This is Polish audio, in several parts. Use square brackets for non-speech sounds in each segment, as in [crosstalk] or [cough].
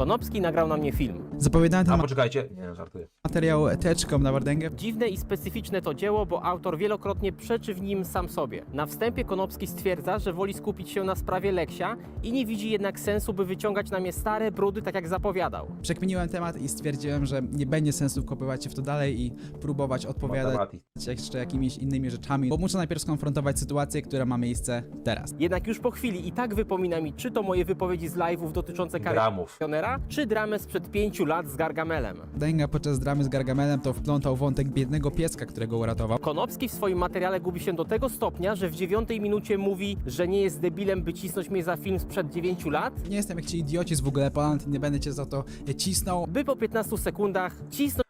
Konopski nagrał na mnie film. Zapowiadałem ten A poczekajcie, nie, żartuję. Materiał teczką na Wardęgę. Dziwne i specyficzne to dzieło, bo autor wielokrotnie przeczy w nim sam sobie. Na wstępie Konopski stwierdza, że woli skupić się na sprawie Leksia i nie widzi jednak sensu, by wyciągać na mnie stare brudy, tak jak zapowiadał. Przekminiłem temat i stwierdziłem, że nie będzie sensu wkopywać się w to dalej i próbować odpowiadać jeszcze jakimiś innymi rzeczami, bo muszę najpierw skonfrontować sytuację, która ma miejsce teraz. Jednak już po chwili i tak wypomina mi, czy to moje wypowiedzi z live'ów dotyczące Gramów. Pionera, czy dramę sprzed pięciu lat z Gargamelem. Wardęga podczas dramy z Gargamelem to wplątał wątek biednego pieska, którego uratował. Konopski w swoim materiale gubi się do tego stopnia, że w dziewiątej minucie mówi, że nie jest debilem, by cisnąć mnie za film sprzed dziewięciu lat, Nie jestem jak ci idioci z w ogóle Poland, nie będę cię za to cisnął. by po 15 sekundach cisnąć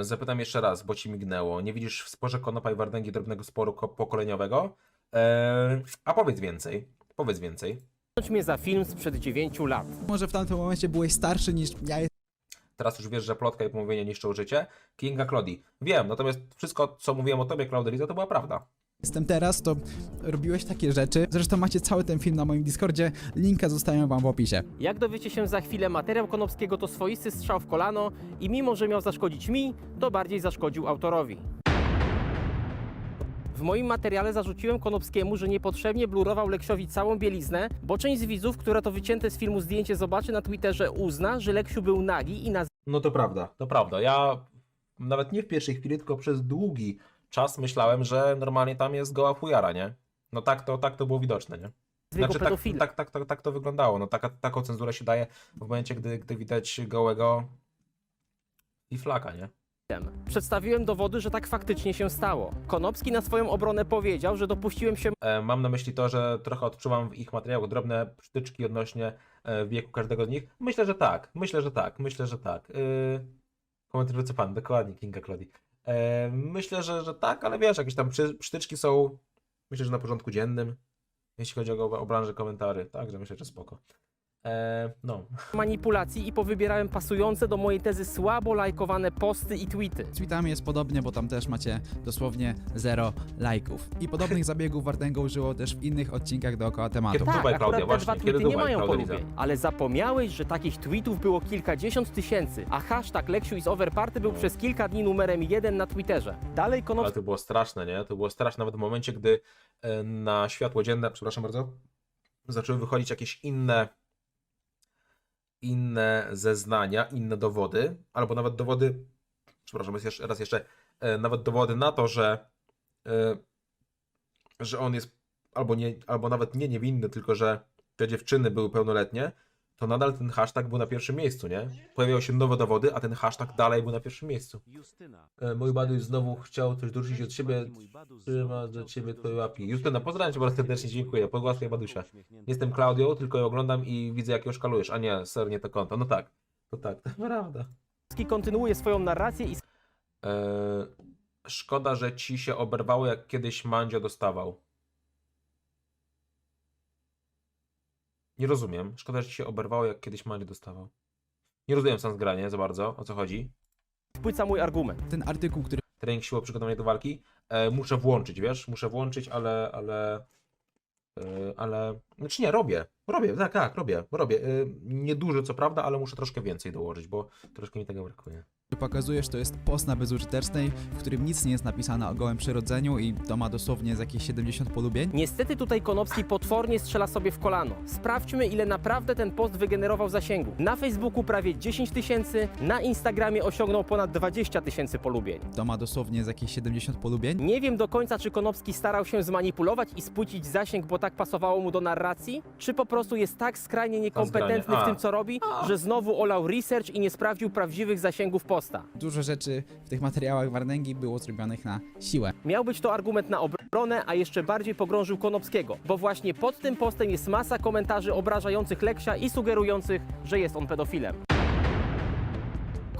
E, zapytam jeszcze raz, bo ci mignęło. Nie widzisz w sporze Konopa i Wardęgi drobnego sporu ko- pokoleniowego? E, a powiedz więcej. Powiedz więcej. mnie za film sprzed dziewięciu lat. Może w tamtym momencie byłeś starszy niż ja Teraz już wiesz, że plotka i pomówienie niszczą życie. Kinga Claudii. Wiem, natomiast wszystko, co mówiłem o tobie, Claudeliza, to była prawda. jestem teraz, to robiłeś takie rzeczy. Zresztą macie cały ten film na moim Discordzie, linka zostawiam wam w opisie. Jak dowiecie się za chwilę, materiał Konopskiego to swoisty strzał w kolano i mimo, że miał zaszkodzić mi, to bardziej zaszkodził autorowi. W moim materiale zarzuciłem Konopskiemu, że niepotrzebnie blurował Leksiowi całą bieliznę, bo część z widzów, która to wycięte z filmu zdjęcie zobaczy na Twitterze, uzna, że Leksiu był nagi i na No to prawda. To prawda. Ja nawet nie w pierwszej chwili, tylko przez długi czas myślałem, że normalnie tam jest goła fujara, nie? No tak to, tak to było widoczne, nie? zwykłego tak, tak, tak, tak, tak to wyglądało. No taka, taką cenzurę się daje w momencie, gdy, gdy widać gołego i flaka, nie? Przedstawiłem dowody, że tak faktycznie się stało. Konopski na swoją obronę powiedział, że dopuściłem się E, Mam na myśli to, że trochę odczuwam w ich materiałach drobne przytyczki odnośnie e, wieku każdego z nich. Myślę, że tak. Myślę, że tak. Myślę, że tak. Yy... Komentarz wycofany, dokładnie, Kinga Claudii. E, Myślę, że, że tak, ale wiesz, jakieś tam przy, przytyczki są, myślę, że na porządku dziennym, jeśli chodzi o, o branżę komentarzy. Także myślę, że spoko. E, no. manipulacji i powybierałem pasujące do mojej tezy słabo lajkowane posty i tweety. Z tweetami jest podobnie, bo tam też macie dosłownie zero lajków. I podobnych zabiegów Wardęga użyło też w innych odcinkach dookoła tematu. Tak, Dubaj, akurat Klaudia, te właśnie. dwa Kiedy tweety nie Dubaj, mają Klaudia Liza? polubień. Ale zapomniałeś, że takich tweetów było kilkadziesiąt tysięcy, a hashtag Leksiu is overparty był przez kilka dni numerem jeden na Twitterze. Dalej Ale Konopski to było straszne, nie? To było straszne nawet w momencie, gdy e, na światło dzienne, przepraszam bardzo, zaczęły wychodzić jakieś inne inne zeznania, inne dowody, albo nawet dowody, przepraszam, jeszcze, raz jeszcze e, nawet dowody na to, że e, że on jest albo, nie, albo nawet nie niewinny, tylko że te dziewczyny były pełnoletnie, to nadal ten hashtag był na pierwszym miejscu, nie? Pojawiały się nowe dowody, a ten hashtag dalej był na pierwszym miejscu. E, Mój Baduś znowu chciał coś dorzucić od siebie. Trzyma do ciebie twoje łapki. Justyna, pozdrawiam cię bardzo serdecznie, dziękuję. Pogłaskaj Badusia. Jestem Klaudią, tylko ją oglądam i widzę jak ją szkalujesz. A nie, ser, nie to konto. No tak, to tak, to prawda. kontynuuje swoją narrację i E, szkoda, że ci się oberwało jak kiedyś Mandzio dostawał. Nie rozumiem. Szkoda, że ci się oberwało jak kiedyś Mandzio dostawał. Nie rozumiem sans granie za bardzo, o co chodzi. spłyca mój argument. Ten artykuł, który trening siłowy przygotowanie do walki. E, muszę włączyć, wiesz, muszę włączyć, ale, ale, e, ale, znaczy nie, robię, robię, tak, tak, robię, robię. E, nieduży co prawda, ale muszę troszkę więcej dołożyć, bo troszkę mi tego brakuje. Pokazujesz, to jest post na bezużytecznej, w którym nic nie jest napisane o gołym przyrodzeniu i to ma dosłownie z jakieś 70 polubień. Niestety tutaj Konopski potwornie strzela sobie w kolano. Sprawdźmy, ile naprawdę ten post wygenerował zasięgu. Na Facebooku prawie 10 tysięcy, na Instagramie osiągnął ponad 20 tysięcy polubień. To ma dosłownie z jakieś 70 polubień. Nie wiem do końca, czy Konopski starał się zmanipulować i spłycić zasięg, bo tak pasowało mu do narracji, czy po prostu jest tak skrajnie niekompetentny w tym, co robi, że znowu olał research i nie sprawdził prawdziwych zasięgów posta. Dużo rzeczy w tych materiałach Wardęgi było zrobionych na siłę. Miał być to argument na obronę, a jeszcze bardziej pogrążył Konopskiego, bo właśnie pod tym postem jest masa komentarzy obrażających Leksia i sugerujących, że jest on pedofilem.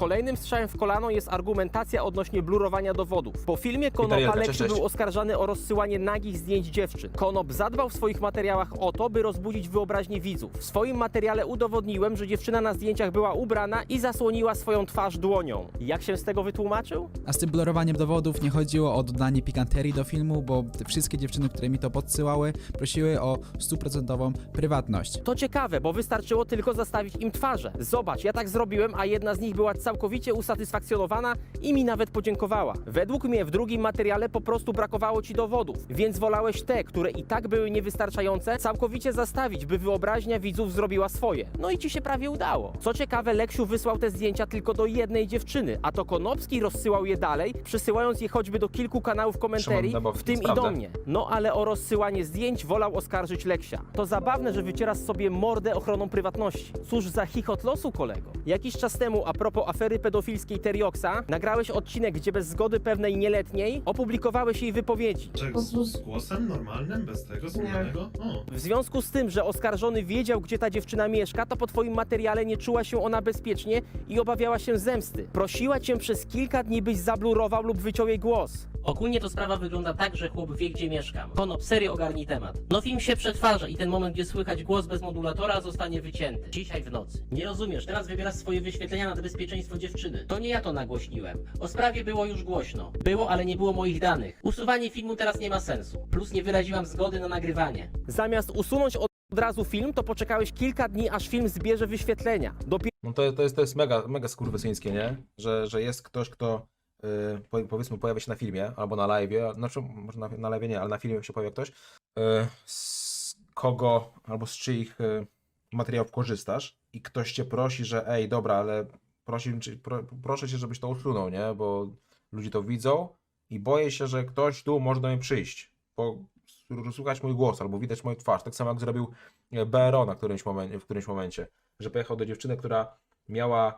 Kolejnym strzałem w kolano jest argumentacja odnośnie blurowania dowodów. Po filmie cześć, Leksiu cześć. był oskarżany o rozsyłanie nagich zdjęć dziewczyn. Konop zadbał w swoich materiałach o to, by rozbudzić wyobraźnię widzów. W swoim materiale udowodniłem, że dziewczyna na zdjęciach była ubrana i zasłoniła swoją twarz dłonią. Jak się z tego wytłumaczył? A z tym blorowaniem dowodów nie chodziło o dodanie pikanterii do filmu, bo te wszystkie dziewczyny, które mi to podsyłały, prosiły o stuprocentową prywatność. To ciekawe, bo wystarczyło tylko zastawić im twarze. Zobacz, ja tak zrobiłem, a jedna z nich była całkowicie usatysfakcjonowana i mi nawet podziękowała. Według mnie w drugim materiale po prostu brakowało ci dowodów, więc wolałeś te, które i tak były niewystarczające, całkowicie zastawić, by wyobraźnia widzów zrobiła swoje. No i ci się prawie udało. Co ciekawe, Leksiu wysłał te zdjęcia tylko do jednej dziewczyny, a to Konopski rozsyłał je dalej, przesyłając je choćby do kilku kanałów komentarii, Szymon Dębowski, w tym i do mnie. No ale o rozsyłanie zdjęć wolał oskarżyć Leksia. To zabawne, że wycierasz sobie mordę ochroną prywatności. Cóż za chichot losu, kolego. Jakiś czas temu, a propos afery pedofilskiej Terioxa, nagrałeś odcinek, gdzie bez zgody pewnej nieletniej opublikowałeś jej wypowiedzi. Czego? Z, z głosem normalnym, bez tego zmienionego? O. W związku z tym, że oskarżony wiedział, gdzie ta dziewczyna mieszka, to po twoim materiale nie czuła się ona bezpiecznie i obawiała się zemsty. Prosiła cię przez kilka dni, byś zablurował lub wyciął jej głos. Ogólnie to sprawa wygląda tak, że chłop wie, gdzie mieszkam. Konop, serio ogarnij temat. No film się przetwarza i ten moment, gdzie słychać głos bez modulatora, zostanie wycięty. Dzisiaj w nocy. Nie rozumiesz, teraz wybierasz swoje wyświetlenia nad bezpieczeństwo dziewczyny. To nie ja to nagłośniłem. O sprawie było już głośno. Było, ale nie było moich danych. Usuwanie filmu teraz nie ma sensu. Plus nie wyraziłam zgody na nagrywanie. Zamiast usunąć od od razu film, to poczekałeś kilka dni, aż film zbierze wyświetlenia. Dopiero No to, to jest, to jest mega, mega skurwysyńskie, nie? Że, że jest ktoś, kto yy, po- powiedzmy pojawia się na filmie albo na live, znaczy może na, na live nie, ale na filmie się pojawia ktoś, yy, z kogo albo z czyich yy, materiałów korzystasz i ktoś cię prosi, że ej, dobra, ale prosi, czy, pro, proszę cię, żebyś to usunął, nie? Bo ludzie to widzą i boję się, że ktoś tu może do mnie przyjść, po, słuchać mój głos albo widać moją twarz, tak samo jak zrobił e, BRO na którymś momencie, w którymś momencie, że pojechał do dziewczyny, która miała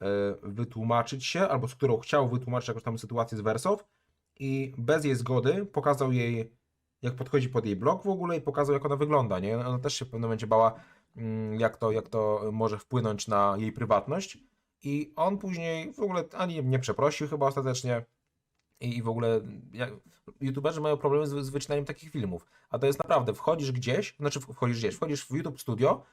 e, wytłumaczyć się, albo z którą chciał wytłumaczyć jakąś tam sytuację z wersów i bez jej zgody pokazał jej, jak podchodzi pod jej blog w ogóle i pokazał, jak ona wygląda, nie? Ona też się w pewnym momencie bała, mm, jak to, jak to może wpłynąć na jej prywatność i on później w ogóle ani nie przeprosił chyba ostatecznie i, i w ogóle jak, youtuberzy mają problemy z, z wycinaniem takich filmów, a to jest naprawdę, wchodzisz gdzieś, znaczy wchodzisz gdzieś, wchodzisz w YouTube Studio,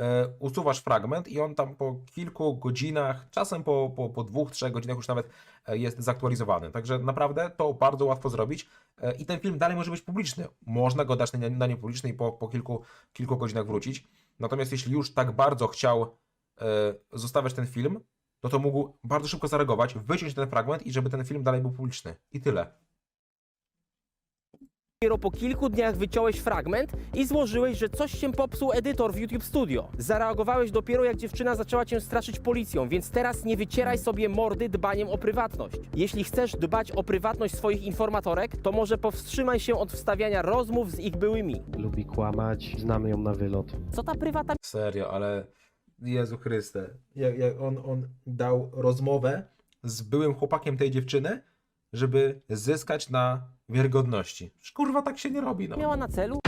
e, usuwasz fragment i on tam po kilku godzinach, czasem po, po, po dwóch, trzech godzinach już nawet e, jest zaktualizowany. Także naprawdę to bardzo łatwo zrobić e, i ten film dalej może być publiczny. Można go dać na, na niepubliczny i po, po kilku, kilku godzinach wrócić. Natomiast jeśli już tak bardzo chciał zostawiać ten film, no to mógł bardzo szybko zareagować, wyciąć ten fragment i żeby ten film dalej był publiczny. I tyle. Dopiero po kilku dniach wyciąłeś fragment i złożyłeś, że coś się popsuł edytor w YouTube Studio. Zareagowałeś dopiero jak dziewczyna zaczęła cię straszyć policją, więc teraz nie wycieraj sobie mordy dbaniem o prywatność. Jeśli chcesz dbać o prywatność swoich informatorek, to może powstrzymaj się od wstawiania rozmów z ich byłymi. Lubi kłamać, znamy ją na wylot. Co ta prywata Serio, ale Jezu Chryste. Jak, jak on, on dał rozmowę z byłym chłopakiem tej dziewczyny, żeby zyskać na wiarygodności. Kurwa, tak się nie robi, no. miała na celu?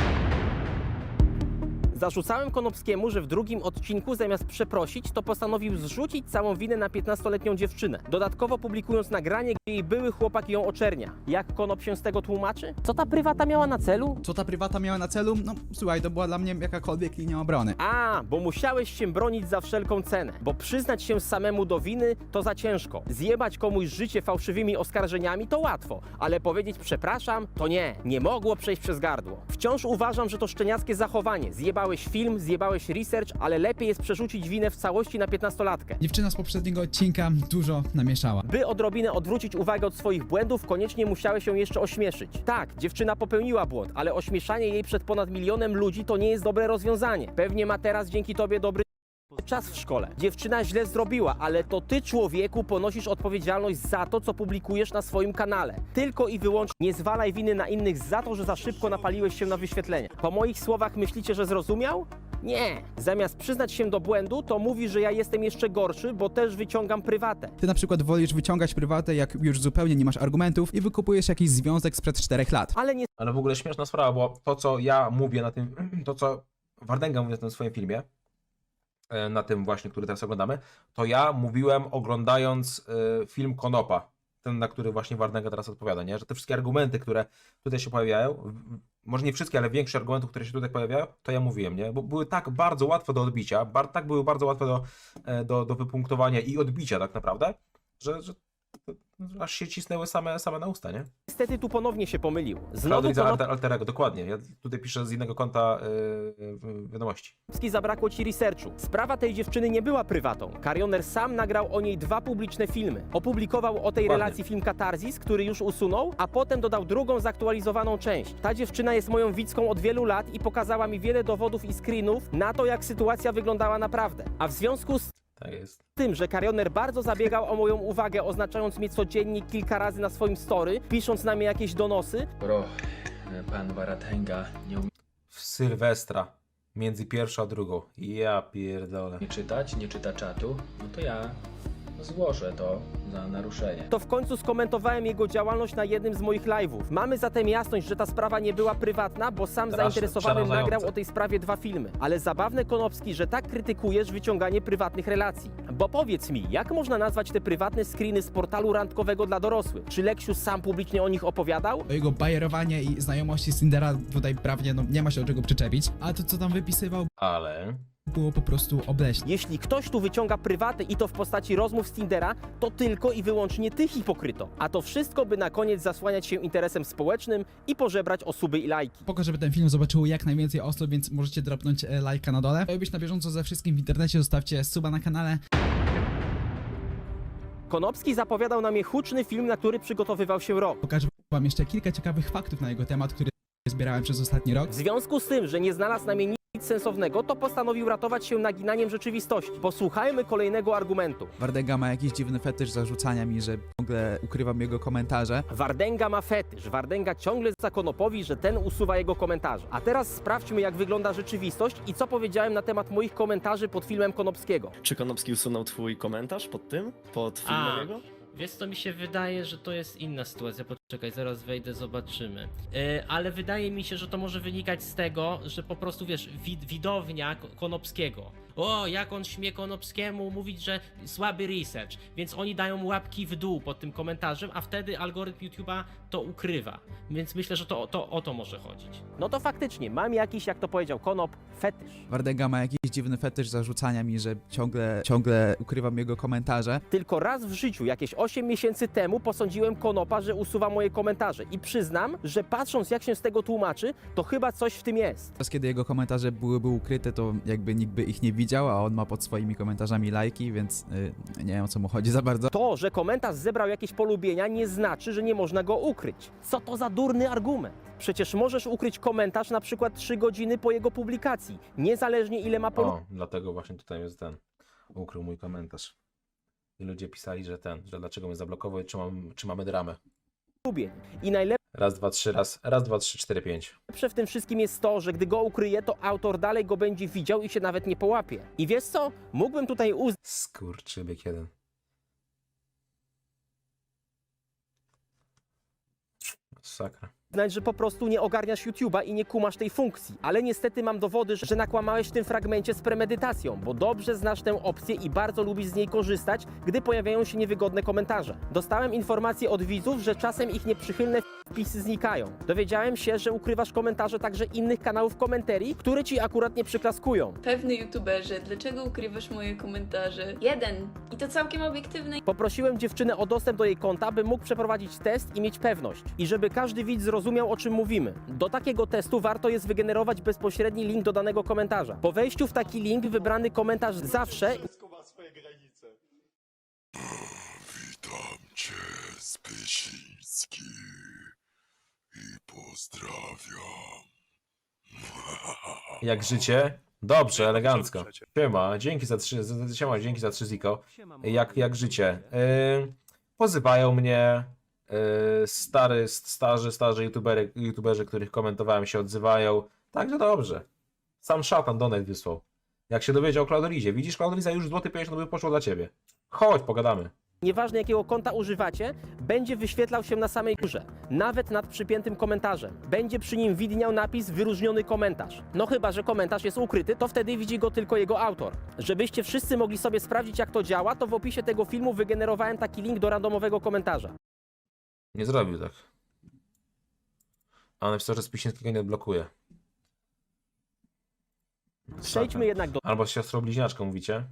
Zarzucałem Konopskiemu, że w drugim odcinku zamiast przeprosić, to postanowił zrzucić całą winę na 15-letnią dziewczynę. Dodatkowo publikując nagranie, gdzie jej były chłopak ją oczernia. Jak Konop się z tego tłumaczy? Co ta prywata miała na celu? Co ta prywata miała na celu? No słuchaj, to była dla mnie jakakolwiek linia obrony. A, bo musiałeś się bronić za wszelką cenę. Bo przyznać się samemu do winy to za ciężko. Zjebać komuś życie fałszywymi oskarżeniami to łatwo, ale powiedzieć przepraszam to nie. Nie mogło przejść przez gardło. Wciąż uważam, że to szczeniackie zachowanie. Zjebałeś film, zjebałeś research, ale lepiej jest przerzucić winę w całości na 15-latkę. Dziewczyna z poprzedniego odcinka dużo namieszała. By odrobinę odwrócić uwagę od swoich błędów, koniecznie musiałeś się jeszcze ośmieszyć. Tak, dziewczyna popełniła błąd, ale ośmieszanie jej przed ponad milionem ludzi to nie jest dobre rozwiązanie. Pewnie ma teraz dzięki tobie dobry czas w szkole. Dziewczyna źle zrobiła, ale to ty, człowieku, ponosisz odpowiedzialność za to, co publikujesz na swoim kanale. Tylko i wyłącznie nie zwalaj winy na innych za to, że za szybko napaliłeś się na wyświetlenia. Po moich słowach myślicie, że zrozumiał? Nie. Zamiast przyznać się do błędu, to mówi, że ja jestem jeszcze gorszy, bo też wyciągam prywatę. Ty na przykład wolisz wyciągać prywatę, jak już zupełnie nie masz argumentów i wykupujesz jakiś związek sprzed 4 lat. Ale nie Ale w ogóle śmieszna sprawa, bo to, co ja mówię na tym, [clears throat] to, co Wardęga mówi na tym swoim filmie, na tym właśnie, który teraz oglądamy, to ja mówiłem oglądając e, film Konopa, ten, na który właśnie Wardęga teraz odpowiada, nie? Że te wszystkie argumenty, które tutaj się pojawiają, może nie wszystkie, ale większość argumentów, które się tutaj pojawiają, to ja mówiłem, nie? Bo były tak bardzo łatwe do odbicia, tak były bardzo łatwe do, e, do, do wypunktowania i odbicia tak naprawdę, że, że aż się cisnęły same, same na usta, nie? niestety tu ponownie się pomylił. Znowu Klaudyza Konop... alter, Alterego, dokładnie. Ja tutaj piszę z innego konta yy, wiadomości. Konopski zabrakło ci researchu. Sprawa tej dziewczyny nie była prywatą. Karioner sam nagrał o niej dwa publiczne filmy. Opublikował o tej Dokładnie. relacji film Katarzis, który już usunął, a potem dodał drugą zaktualizowaną część. Ta dziewczyna jest moją widzką od wielu lat i pokazała mi wiele dowodów i screenów na to, jak sytuacja wyglądała naprawdę. A w związku z Tak jest. tym, że Karioner bardzo zabiegał o moją uwagę, oznaczając mnie codziennie kilka razy na swoim story, pisząc na mnie jakieś donosy, Bro, pan Waratenga nie umie W Sylwestra. Między pierwszą a drugą. Ja pierdolę. czytać, nie czyta czatu, no to ja złożę to za naruszenie. to w końcu skomentowałem jego działalność na jednym z moich live'ów. Mamy zatem jasność, że ta sprawa nie była prywatna, bo sam Straszne, zainteresowany przerażające. nagrał o tej sprawie dwa filmy. Ale zabawne Konopski, że tak krytykujesz wyciąganie prywatnych relacji. Bo powiedz mi, jak można nazwać te prywatne screeny z portalu randkowego dla dorosłych? Czy Leksius sam publicznie o nich opowiadał? To jego bajerowanie i znajomości Cindera tutaj prawnie no, nie ma się do czego przyczepić. A to, co tam wypisywał, Ale... było po prostu obleśne. Jeśli ktoś tu wyciąga prywaty i to w postaci rozmów z Tindera, to tylko i wyłącznie ty hipokryto. A to wszystko, by na koniec zasłaniać się interesem społecznym i pożebrać osoby i lajki. Spoko, żeby ten film zobaczyło jak najwięcej osób, więc możecie dropnąć e, lajka na dole. Żeby być na bieżąco ze wszystkim w internecie, zostawcie suba na kanale. Konopski zapowiadał na mnie huczny film, na który przygotowywał się rok. Pokażę wam jeszcze kilka ciekawych faktów na jego temat, które zbierałem przez ostatni rok. W związku z tym, że nie znalazł na mnie nic sensownego, to postanowił ratować się naginaniem rzeczywistości. Posłuchajmy kolejnego argumentu. Wardega ma jakiś dziwny fetysz zarzucania mi, że ciągle ukrywam jego komentarze. Wardęga ma fetysz. Wardęga ciągle za Konopowi, że ten usuwa jego komentarze. A teraz sprawdźmy, jak wygląda rzeczywistość i co powiedziałem na temat moich komentarzy pod filmem Konopskiego. Czy Konopski usunął twój komentarz pod tym? Pod filmem A. jego? Wiesz co, mi się wydaje, że to jest inna sytuacja. Poczekaj, zaraz wejdę, zobaczymy. E, ale wydaje mi się, że to może wynikać z tego, że po prostu wiesz, wid widownia Ko- Konopskiego. O, jak on śmie Konopskiemu mówić, że słaby research. Więc oni dają łapki w dół pod tym komentarzem, a wtedy algorytm YouTube'a to ukrywa. Więc myślę, że to, to o to może chodzić. No to faktycznie, mam jakiś, jak to powiedział Konop, fetysz. Wardega ma jakiś dziwny fetysz zarzucania mi, że ciągle, ciągle ukrywam jego komentarze. Tylko raz w życiu, jakieś 8 miesięcy temu, posądziłem Konopa, że usuwa moje komentarze. I przyznam, że patrząc jak się z tego tłumaczy, to chyba coś w tym jest. Teraz, kiedy jego komentarze byłyby ukryte, to jakby nikt by ich nie widział, a on ma pod swoimi komentarzami lajki, więc y, nie wiem o co mu chodzi za bardzo. To, że komentarz zebrał jakieś polubienia, nie znaczy, że nie można go ukryć. Co to za durny argument? Przecież możesz ukryć komentarz na przykład 3 godziny po jego publikacji, niezależnie ile ma O, dlatego właśnie tutaj jest ten. Ukrył mój komentarz. I ludzie pisali, że ten, że dlaczego mnie zablokował i czy, mam, czy mamy dramę. I najlepsze Raz, dwa, trzy, raz, raz, dwa, trzy, cztery, pięć. w tym wszystkim jest to, że gdy go ukryje, to autor dalej go będzie widział i się nawet nie połapie. I wiesz co? Mógłbym tutaj Skurczybyk jeden. Sakra. Że po prostu nie ogarniasz YouTube'a i nie kumasz tej funkcji. Ale niestety mam dowody, że nakłamałeś w tym fragmencie z premedytacją, bo dobrze znasz tę opcję i bardzo lubisz z niej korzystać, gdy pojawiają się niewygodne komentarze. Dostałem informacje od widzów, że czasem ich nieprzychylne wpisy znikają. Dowiedziałem się, że ukrywasz komentarze także innych kanałów komentarii, które ci akurat nie przyklaskują. Pewny youtuberze, dlaczego ukrywasz moje komentarze? Jeden. I to całkiem obiektywne. Poprosiłem dziewczynę o dostęp do jej konta, by mógł przeprowadzić test i mieć pewność. I żeby każdy widz zrozumiał, o czym mówimy. Do takiego testu warto jest wygenerować bezpośredni link do danego komentarza. Po wejściu w taki link wybrany komentarz zawsze Witam cię, Spysiński. I pozdrawiam. Jak życie? Dobrze, elegancko. Siema, dzięki za trzy, za- siema, dzięki za trzy ziko. Jak, jak życie? Yy, pozywają mnie stary, starzy, starzy youtubery, youtuberzy, których komentowałem się odzywają. Także dobrze. Sam szatan Donet wysłał. Jak się dowiedział o Claudolizie. Widzisz, Claudoliza już złoty 50 by poszło dla ciebie. Chodź, pogadamy. nieważne jakiego konta używacie, będzie wyświetlał się na samej górze, nawet nad przypiętym komentarzem. Będzie przy nim widniał napis wyróżniony komentarz. No chyba, że komentarz jest ukryty, to wtedy widzi go tylko jego autor. Żebyście wszyscy mogli sobie sprawdzić jak to działa, to w opisie tego filmu wygenerowałem taki link do randomowego komentarza. Nie zrobił tak. A napisał, że Spisińskiego nie odblokuje. Przejdźmy jednak do Albo z siostrą bliźniaczką mówicie.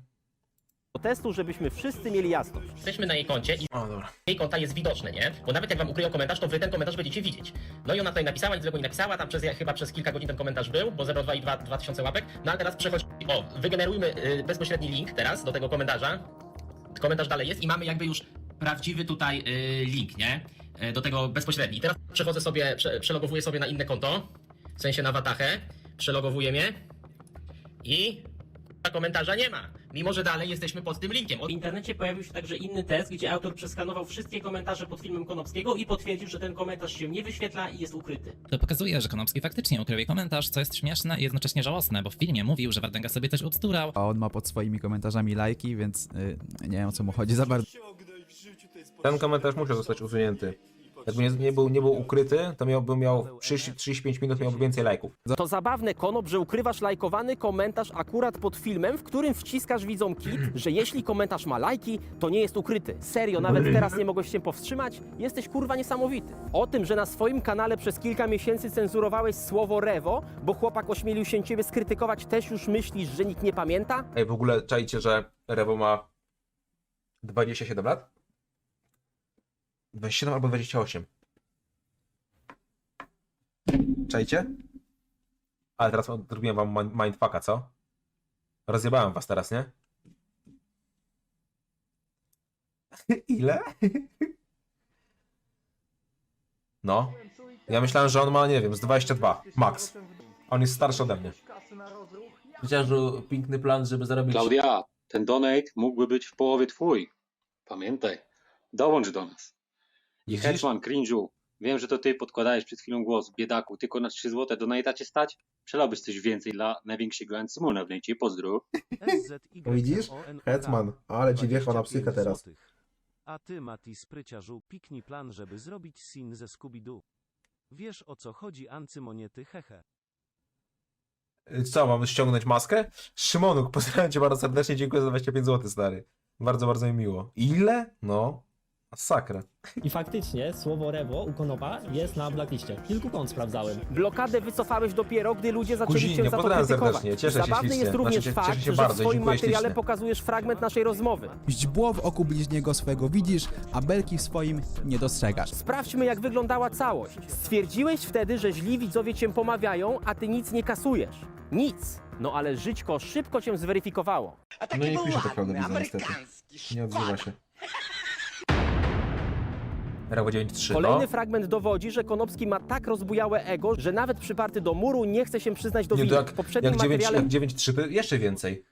testu, żebyśmy wszyscy mieli jasność. Jesteśmy na jej koncie i O, dobra. jej konta jest widoczne, nie? Bo nawet jak wam ukryją komentarz, to wy ten komentarz będziecie widzieć. No i ona tutaj napisała, nic złego nie napisała, tam przez, chyba przez kilka godzin ten komentarz był, bo zebrał 2,2 tysiące łapek. No ale teraz przechodzi, o, wygenerujmy y, bezpośredni link teraz do tego komentarza. Komentarz dalej jest i mamy jakby już prawdziwy tutaj y, link, nie? Y, do tego bezpośredni. I teraz przechodzę sobie, prze, przelogowuję sobie na inne konto, w sensie na Watachę, przelogowuję mnie i komentarza nie ma. Mimo, że dalej jesteśmy pod tym linkiem. W internecie pojawił się także inny test, gdzie autor przeskanował wszystkie komentarze pod filmem Konopskiego i potwierdził, że ten komentarz się nie wyświetla i jest ukryty. To pokazuje, że Konopski faktycznie ukrył jej komentarz, co jest śmieszne i jednocześnie żałosne, bo w filmie mówił, że Wardęga sobie coś obsturał, A on ma pod swoimi komentarzami lajki, więc y, nie wiem o co mu chodzi za bardzo. Ten komentarz musiał zostać usunięty. Jakby nie, nie, był, nie był ukryty, to miałby miał 30, 35 minut, miałby więcej lajków. To zabawne, Konop, że ukrywasz lajkowany komentarz akurat pod filmem, w którym wciskasz widzom kit, że jeśli komentarz ma lajki, to nie jest ukryty. Serio, nawet teraz nie mogłeś się powstrzymać? Jesteś kurwa niesamowity. O tym, że na swoim kanale przez kilka miesięcy cenzurowałeś słowo rewo, bo chłopak ośmielił się ciebie skrytykować, też już myślisz, że nikt nie pamięta? Ej, w ogóle czajcie, że Rewo ma 27 lat? 27 albo 28. Czajcie? Ale teraz zrobiłem wam min- mindfucka, co? Rozjebałem was teraz, nie? [laughs] Ile? No. Ja myślałem, że on ma, nie wiem, z 22. Max. On jest starszy ode mnie. Chociaż piękny plan, żeby zarobić... Klaudia, ten donate mógłby być w połowie twój. Pamiętaj, dołącz do nas. I Widzisz? Hetman, cringe'u, wiem, że to ty podkładałeś przed chwilą głos, biedaku, tylko na 3 złote donate'a cię stać? Przelałbyś coś więcej dla największego Ancymona w necie, pozdrów. [laughs] Widzisz? Hetman, ale ci wjechał na psychę teraz. A ty, Mati Spryciarzu, piknij plan, żeby zrobić sin ze Scooby-Doo. Wiesz o co chodzi, Ancymoniety, hehe. Co, mam ściągnąć maskę? Szymonuk, pozdrawiam cię bardzo serdecznie, dziękuję za 25 zł, stary. Bardzo, bardzo mi miło. Ile? No, masakra. I faktycznie słowo rewo u Konopa jest na blackliście. Kilku kont sprawdzałem. Blokadę wycofałeś dopiero, gdy ludzie zaczęli Kuzinie, cię za to pozdrawiam krytykować. serdecznie, cieszę się Zabawny ślicznie. jest również Znaczy, cie- fakt, cieszę się że bardzo w swoim dziękuję materiale ślicznie. pokazujesz fragment naszej rozmowy. Źdźbło w oku bliźniego swego widzisz, a belki w swoim nie dostrzegasz. Sprawdźmy, jak wyglądała całość. Stwierdziłeś wtedy, że źli widzowie cię pomawiają, a ty nic nie kasujesz. Nic. No ale żyćko szybko cię zweryfikowało. No nie pisze to prawda widza niestety. Nie odzywa się. Rawo 9.3, Kolejny no. fragment dowodzi, że Konopski ma tak rozbujałe ego, że nawet przyparty do muru nie chce się przyznać do Nie, winy. to jak, W poprzednim jak 9, materiale jak 9.3 to jeszcze więcej.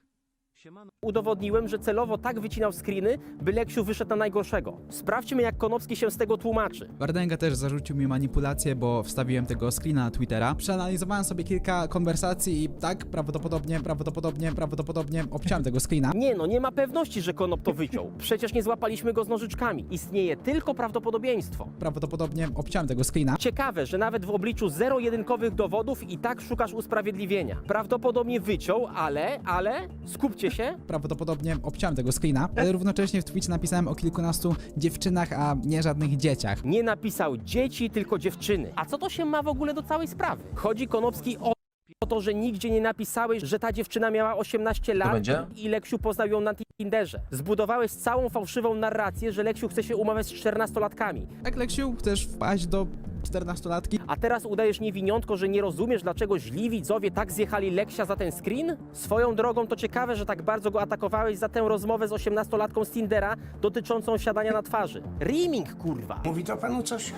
Udowodniłem, że celowo tak wycinał screeny, by Leksiu wyszedł na najgorszego. Sprawdźmy, jak Konopski się z tego tłumaczy. Wardęga też zarzucił mi manipulację, bo wstawiłem tego screena na Twittera. Przeanalizowałem sobie kilka konwersacji i tak, prawdopodobnie, prawdopodobnie, prawdopodobnie obciąłem tego screena. Nie no, nie ma pewności, że Konop to wyciął. Przecież nie złapaliśmy go z nożyczkami. Istnieje tylko prawdopodobieństwo. Prawdopodobnie obciąłem tego screena. Ciekawe, że nawet w obliczu zero-jedynkowych dowodów i tak szukasz usprawiedliwienia. Prawdopodobnie wyciął, ale, ale, skupcie się, Prawdopodobnie obciąłem tego screena, ale równocześnie w Twitch napisałem o kilkunastu dziewczynach, a nie żadnych dzieciach. nie napisał dzieci, tylko dziewczyny. A co to się ma w ogóle do całej sprawy? Chodzi Konopski o o to, że nigdzie nie napisałeś, że ta dziewczyna miała 18 lat będzie? i Leksiu poznał ją na Tinderze. Zbudowałeś całą fałszywą narrację, że Leksiu chce się umawiać z 14-latkami. Jak Leksiu, chcesz wpaść do 14-latki? A teraz udajesz niewiniątko, że nie rozumiesz, dlaczego źli widzowie tak zjechali Leksia za ten screen? Swoją drogą to ciekawe, że tak bardzo go atakowałeś za tę rozmowę z 18-latką z Tindera dotyczącą siadania na twarzy. Reaming, kurwa! Mówi to panu coś?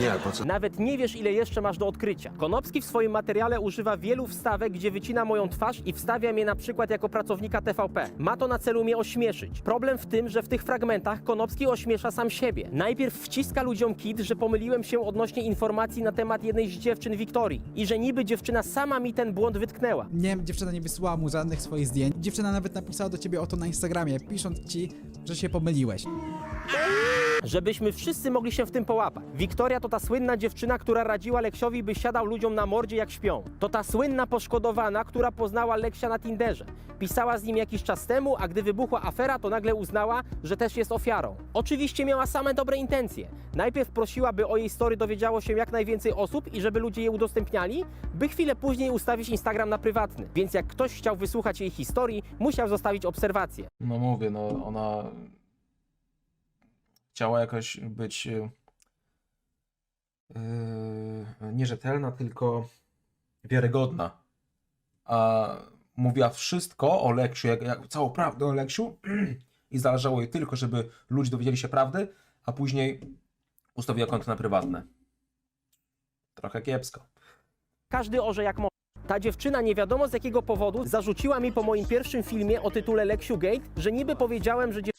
Nie, po co? Nawet nie wiesz, ile jeszcze masz do odkrycia. Konopski w swoim materiale używa wielu wstawek, gdzie wycina moją twarz i wstawia mnie na przykład jako pracownika TVP. Ma to na celu mnie ośmieszyć. Problem w tym, że w tych fragmentach Konopski ośmiesza sam siebie. Najpierw wciska ludziom kit, że pomyliłem się odnośnie informacji na temat jednej z dziewczyn Wiktorii i że niby dziewczyna sama mi ten błąd wytknęła. Nie, dziewczyna nie wysłała mu żadnych swoich zdjęć. Dziewczyna nawet napisała do ciebie o to na Instagramie, pisząc ci, że się pomyliłeś. Żebyśmy wszyscy mogli się w tym połapać. Wiktoria to ta słynna dziewczyna, która radziła Leksiowi, by siadał ludziom na mordzie jak śpią. To ta słynna poszkodowana, która poznała Leksia na Tinderze. Pisała z nim jakiś czas temu, a gdy wybuchła afera, to nagle uznała, że też jest ofiarą. Oczywiście miała same dobre intencje. Najpierw prosiła, by o jej story dowiedziało się jak najwięcej osób i żeby ludzie je udostępniali, by chwilę później ustawić Instagram na prywatny. Więc jak ktoś chciał wysłuchać jej historii, musiał zostawić obserwację. No mówię, no ona chciała jakoś być yy, nierzetelna, tylko wiarygodna. A mówiła wszystko o Leksiu, jak, jak, całą prawdę o Leksiu [clears throat] i zależało jej tylko, żeby ludzie dowiedzieli się prawdy, a później ustawiła konto na prywatne. Trochę kiepsko. Każdy orze jak może. Ta dziewczyna nie wiadomo z jakiego powodu zarzuciła mi po moim pierwszym filmie o tytule Leksiu Gate, że niby powiedziałem, że dziewczyna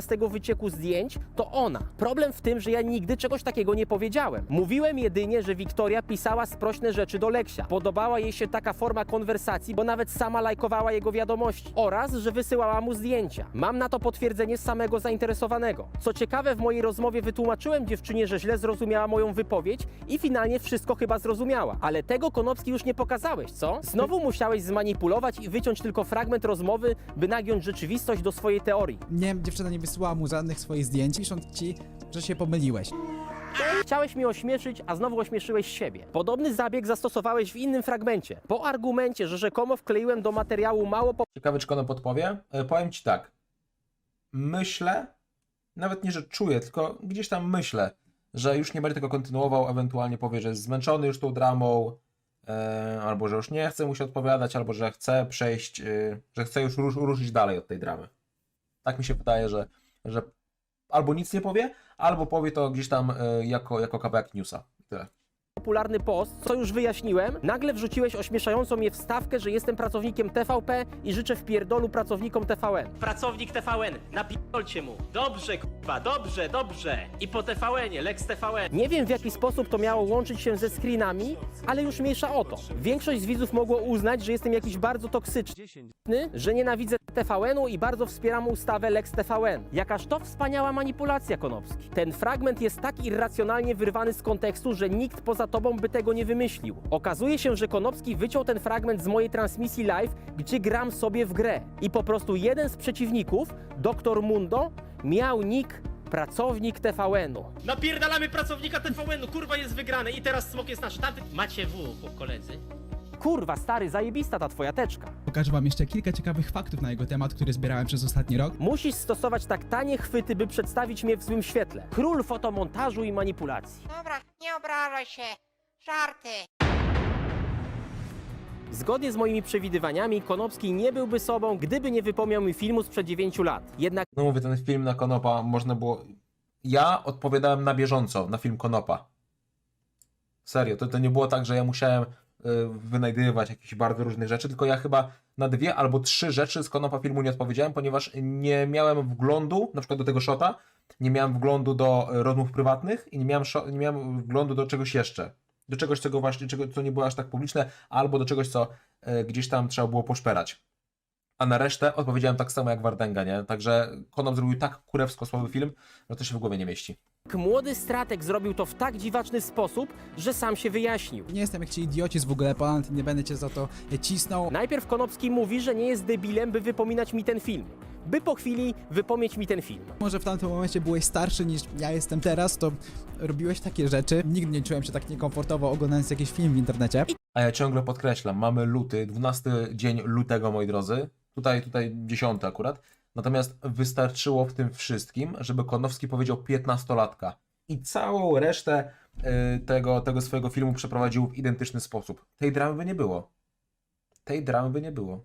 z tego wycieku zdjęć to ona. Problem w tym, że ja nigdy czegoś takiego nie powiedziałem. Mówiłem jedynie, że Wiktoria pisała sprośne rzeczy do Leksia. Podobała jej się taka forma konwersacji, bo nawet sama lajkowała jego wiadomości. Oraz, że wysyłała mu zdjęcia. Mam na to potwierdzenie z samego zainteresowanego. Co ciekawe, w mojej rozmowie wytłumaczyłem dziewczynie, że źle zrozumiała moją wypowiedź i finalnie wszystko chyba zrozumiała. Ale tego Konopski już nie pokazałeś, co? Znowu musiałeś zmanipulować i wyciąć tylko fragment rozmowy, by nagiąć rzeczywistość do swojej teorii. Nie, dziewczyna nie wysyłała mu żadnych swoich zdjęć, pisząc ci, że się pomyliłeś. Chciałeś mnie ośmieszyć, a znowu ośmieszyłeś siebie. Podobny zabieg zastosowałeś w innym fragmencie. Po argumencie, że rzekomo wkleiłem do materiału mało Ciekawe, czy Kono podpowie. E, Powiem Ci tak. Myślę, nawet nie, że czuję, tylko gdzieś tam myślę, że już nie będzie tego kontynuował, ewentualnie powie, że jest zmęczony już tą dramą, e, albo że już nie chce mu się odpowiadać, albo że chce przejść, e, że chce już rusz, ruszyć dalej od tej dramy. Tak mi się wydaje, że, że albo nic nie powie, albo powie to gdzieś tam e, jako, jako kawałek newsa. Tyle. Popularny post, co już wyjaśniłem, nagle wrzuciłeś ośmieszającą mnie wstawkę, że jestem pracownikiem TVP i życzę wpierdolu pracownikom TVN. Pracownik TVN, napierdolcie mu. Dobrze, kurwa, dobrze, dobrze. I po TVN-ie, Lex TVN. Nie wiem w jaki sposób to miało łączyć się ze screenami, ale już mniejsza o to. Większość z widzów mogło uznać, że jestem jakiś bardzo toksyczny, 10 że nienawidzę TVN-u i bardzo wspieram ustawę Lex TVN. Jakaż to wspaniała manipulacja, Konopski. Ten fragment jest tak irracjonalnie wyrwany z kontekstu, że nikt poza tobą by tego nie wymyślił. Okazuje się, że Konopski wyciął ten fragment z mojej transmisji live, gdzie gram sobie w grę. I po prostu jeden z przeciwników, Dr. Mundo, miał nick pracownik TVN-u. Napierdalamy pracownika TVN-u, kurwa jest wygrany i teraz smok jest nasz. Tamty... Macie w, koledzy. Kurwa, stary, zajebista ta twoja teczka. Pokażę wam jeszcze kilka ciekawych faktów na jego temat, które zbierałem przez ostatni rok. Musisz stosować tak tanie chwyty, by przedstawić mnie w złym świetle. Król fotomontażu i manipulacji. Dobra, nie obrażaj się. Żarty. Zgodnie z moimi przewidywaniami, Konopski nie byłby sobą, gdyby nie wypomniał mi filmu sprzed 9 lat. Jednak No mówię, ten film na Konopa można było. Ja odpowiadałem na bieżąco na film Konopa. Serio, to, to nie było tak, że ja musiałem wynajdywać jakichś bardzo różnych rzeczy, tylko ja chyba na dwie albo trzy rzeczy z Konopa filmu nie odpowiedziałem, ponieważ nie miałem wglądu, na przykład do tego shota, nie miałem wglądu do y, rozmów prywatnych i nie miałem, nie miałem wglądu do czegoś jeszcze. Do czegoś, czego właśnie, czego, co nie było aż tak publiczne, albo do czegoś, co y, gdzieś tam trzeba było poszperać. A na resztę odpowiedziałem tak samo jak Wardenga, nie? Także Konop zrobił tak kurewsko słaby film, że to się w głowie nie mieści. młody stratek zrobił to w tak dziwaczny sposób, że sam się wyjaśnił. Nie jestem jak ci idioci z w ogóle, Poland, nie będę cię za to e, cisnął. Najpierw Konopski mówi, że nie jest debilem, by wypominać mi ten film. By po chwili wypomnieć mi ten film. Może w tamtym momencie byłeś starszy niż ja jestem teraz, to robiłeś takie rzeczy. Nigdy nie czułem się tak niekomfortowo oglądając jakiś film w internecie. A ja ciągle podkreślam, mamy luty, 12 dzień lutego, moi drodzy. Tutaj, tutaj 10 akurat. Natomiast wystarczyło w tym wszystkim, żeby Konowski powiedział 15-latka. I całą resztę y, tego, tego swojego filmu przeprowadził w identyczny sposób. Tej dramy by nie było. Tej dramy by nie było.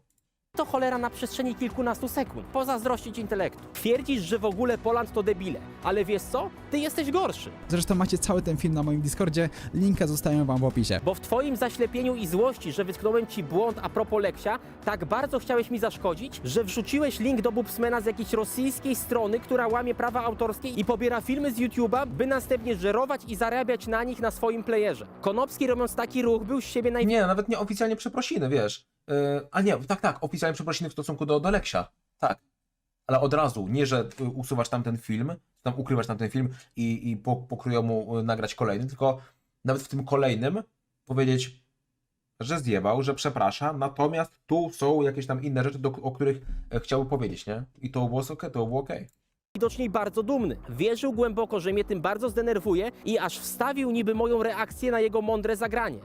To cholera na przestrzeni kilkunastu sekund. Pozazdrościć intelektu. Twierdzisz, że w ogóle Poland to debile. Ale wiesz co? Ty jesteś gorszy. Zresztą macie cały ten film na moim Discordzie, linka zostawiam wam w opisie. Bo w twoim zaślepieniu i złości, że wytknąłem ci błąd a propos Leksia, tak bardzo chciałeś mi zaszkodzić, że wrzuciłeś link do Bubsmana z jakiejś rosyjskiej strony, która łamie prawa autorskie i pobiera filmy z YouTube'a, by następnie żerować i zarabiać na nich na swoim playerze. Konopski robiąc taki ruch był z siebie naj... Nie, nawet nie oficjalnie przeprosiny, wiesz. Yy, a nie, tak, tak, oficjalnie przeprosiny w stosunku do, do Leksia. Tak. ale od razu, nie że y, usuwasz tamten film, tam ukrywasz tamten film i, i po, mu y, nagrać kolejny, tylko nawet w tym kolejnym powiedzieć, że zjebał, że przeprasza, natomiast tu są jakieś tam inne rzeczy, do, o których e, chciałby powiedzieć, nie? I to było ok, to było okej. widocznie bardzo dumny. Wierzył głęboko, że mnie tym bardzo zdenerwuje i aż wstawił niby moją reakcję na jego mądre zagranie.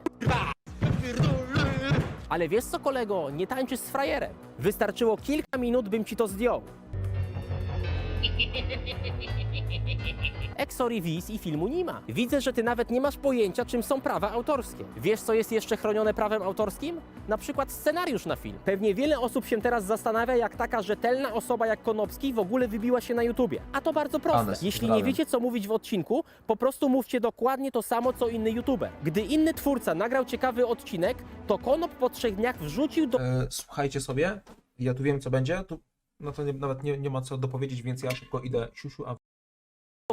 Ale wiesz co, kolego, nie tańczysz z frajerem. Wystarczyło kilka minut, bym ci to zdjął. Exorivis i filmu nie ma. Widzę, że ty nawet nie masz pojęcia, czym są prawa autorskie. Wiesz, co jest jeszcze chronione prawem autorskim? Na przykład scenariusz na film. Pewnie wiele osób się teraz zastanawia, jak taka rzetelna osoba jak Konopski w ogóle wybiła się na YouTubie. A to bardzo proste. Jeśli nie wiecie, co mówić w odcinku, po prostu mówcie dokładnie to samo, co inny YouTuber. Gdy inny twórca nagrał ciekawy odcinek, to Konop po trzech dniach wrzucił do E, słuchajcie sobie, ja tu wiem co będzie, tu no to nie, nawet nie, nie ma co dopowiedzieć, więc ja szybko idę siusiu, a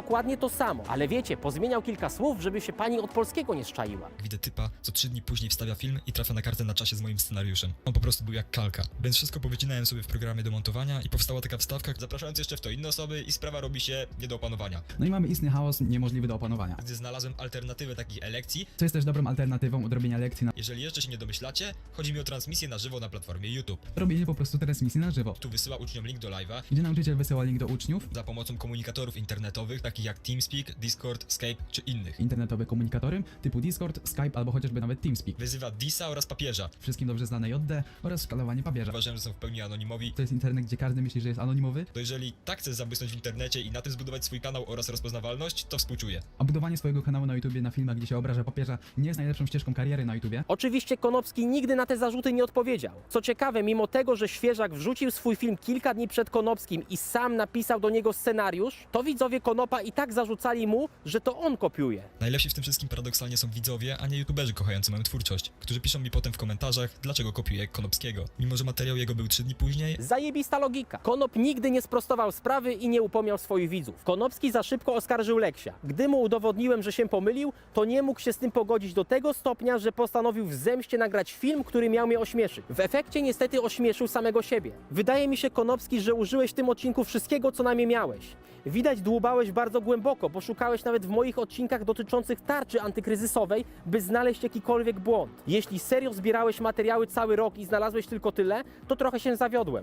dokładnie to samo. Ale wiecie, pozmieniał kilka słów, żeby się pani od polskiego nie szczaiła. Widzę typa, co trzy dni później wstawia film i trafia na kartę na czasie z moim scenariuszem. On po prostu był jak kalka. Więc wszystko powycinałem sobie w programie do montowania i powstała taka wstawka, zapraszając jeszcze w to inne osoby i sprawa robi się nie do opanowania. No i mamy istny chaos, niemożliwy do opanowania. Gdy znalazłem alternatywę takich elekcji, Co jest też dobrą alternatywą odrobienia lekcji na jeżeli jeszcze się nie domyślacie, chodzi mi o transmisję na żywo na platformie YouTube. robienie po prostu transmisji na żywo. Tu wysyła uczniom link do live'a Gdzie nauczyciel wysyła link do uczniów, za pomocą komunikatorów internetowych, takich jak TeamSpeak, Discord, Skype czy innych. internetowe komunikatory typu Discord, Skype albo chociażby nawet TeamSpeak. Wyzywa Disa oraz papieża. Wszystkim dobrze znane JD oraz skalowanie papieża. Uważam, że są w pełni anonimowi. To jest internet, gdzie każdy myśli, że jest anonimowy, To jeżeli tak chcesz zabłysnąć w internecie i na tym zbudować swój kanał oraz rozpoznawalność, to współczuję. a budowanie swojego kanału na YouTubie na filmach, gdzie się obraża papieża, nie jest najlepszą ścieżką kariery na YouTubie. Oczywiście Konopski nigdy na te zarzuty nie odpowiedział. Co ciekawe, mimo tego, że Świeżak wrzucił swój film kilka dni przed Konopskim i sam napisał do niego scenariusz, to widzowie Konopa i tak zarzucali mu, że to on kopiuje. Najlepsi w tym wszystkim paradoksalnie są widzowie, a nie youtuberzy kochający moją twórczość, którzy piszą mi potem w komentarzach, dlaczego kopiuję Konopskiego. Mimo, że materiał jego był 3 dni później, Zajebista logika. Konop nigdy nie sprostował sprawy i nie upomniał swoich widzów. Konopski za szybko oskarżył Leksia. Gdy mu udowodniłem, że się pomylił, to nie mógł się z tym pogodzić do tego stopnia, że postanowił w zemście nagrać film, który miał mnie ośmieszyć. W efekcie niestety ośmieszył samego siebie. Wydaje mi się, Konopski, że użyłeś w tym odcinku wszystkiego, co na mnie miałeś. Widać, dłubałeś bardzo głęboko, bo szukałeś nawet w moich odcinkach dotyczących tarczy antykryzysowej, by znaleźć jakikolwiek błąd. Jeśli serio zbierałeś materiały cały rok i znalazłeś tylko tyle, to trochę się zawiodłem.